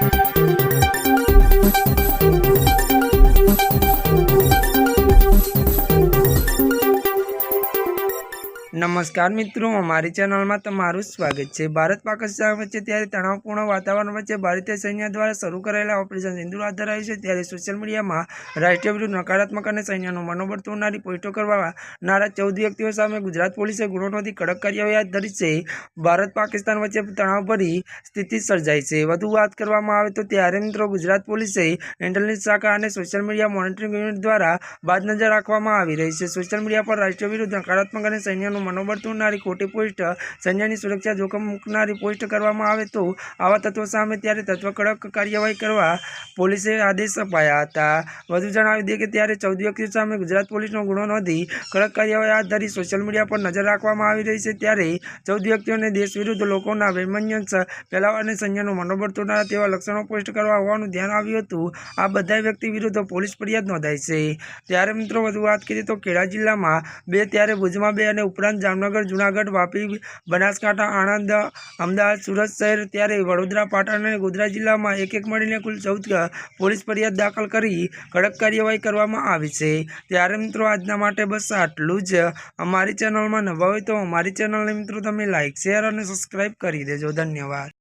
Thank you. નમસ્કાર મિત્રો, અમારી ચેનલમાં તમારું સ્વાગત છે. ભારત પાકિસ્તાન વચ્ચે ત્યારે તણાવપૂર્ણ વાતાવરણ વચ્ચે ભારતીય સૈન્ય દ્વારા શરૂ કરાયેલા ઓપરેશન સિંધુ હાથ ધરાયું છે. ત્યારે સોશિયલ મીડિયામાં રાષ્ટ્રીય વિરુદ્ધ નકારાત્મક અને સૈન્યનું મનોબળ તોડનારી પોસ્ટો કરવા નારા ચૌદ વ્યક્તિઓ સામે ગુજરાત પોલીસે ગુનો નોંધી કડક કાર્યવાહી હાથ ધરી છે. ભારત પાકિસ્તાન વચ્ચે તણાવભરી સ્થિતિ સર્જાઈ છે. વધુ વાત કરવામાં આવે તો ત્યારે મિત્રો ગુજરાત પોલીસે ઇન્ટેલિજન્સ શાખા અને સોશિયલ મીડિયા મોનિટરિંગ યુનિટ દ્વારા બાદ નજર રાખવામાં આવી રહી છે. સોશિયલ મીડિયા પર રાષ્ટ્રીય વિરુદ્ધ નકારાત્મક અને સૈન્યનું મનોબળ તોડનારી ખોટી પોસ્ટ સૈન્યની સુરક્ષા જોખમ મૂકનારી પોસ્ટ કરવામાં આવે તો આવા તત્વો સામે ત્યારે તત્વ કડક કાર્યવાહી કરવા પોલીસે આદેશ અપાયા હતા. વધુ જણાવી દઈએ કે ત્યારે ચૌદ વ્યક્તિઓ સામે ગુજરાત પોલીસનો ગુનો નોંધી કડક કાર્યવાહી હાથ ધરી સોશિયલ મીડિયા પર નજર રાખવામાં આવી રહી છે. ત્યારે ચૌદ વ્યક્તિઓને દેશ વિરુદ્ધ લોકોના વૈમન્યંશ ફેલાવા અને સંજયનું મનોબળ તોડનારા તેવા લક્ષણો પોસ્ટ કરવા હોવાનું ધ્યાન આવ્યું હતું. આ બધા વ્યક્તિ વિરુદ્ધ પોલીસ ફરિયાદ નોંધાઈ છે. ત્યારે મિત્રો, વધુ વાત કરીએ તો ખેડા જિલ્લામાં બે, ત્યારે ભુજમાં બે અને ઉપરાંત જામનગર, જુનાગઢ, વાપી, બનાસકાંઠા, આણંદ, અમદાવાદ, સુરત શહેર ત્યારે વડોદરા, પાટણ અને ગોધરા જિલ્લામાં એક એક મળીને કુલ ચૌદ પોલીસ ફરિયાદ દાખલ કરી કડક કાર્યવાહી કરવામાં આવી છે. ત્યારે મિત્રો આજના માટે બસ આટલું જ. અમારી ચેનલમાં નવા હોય તો અમારી ચેનલને મિત્રો તમે લાઇક શેર અને સબસ્ક્રાઈબ કરી દેજો. ધન્યવાદ.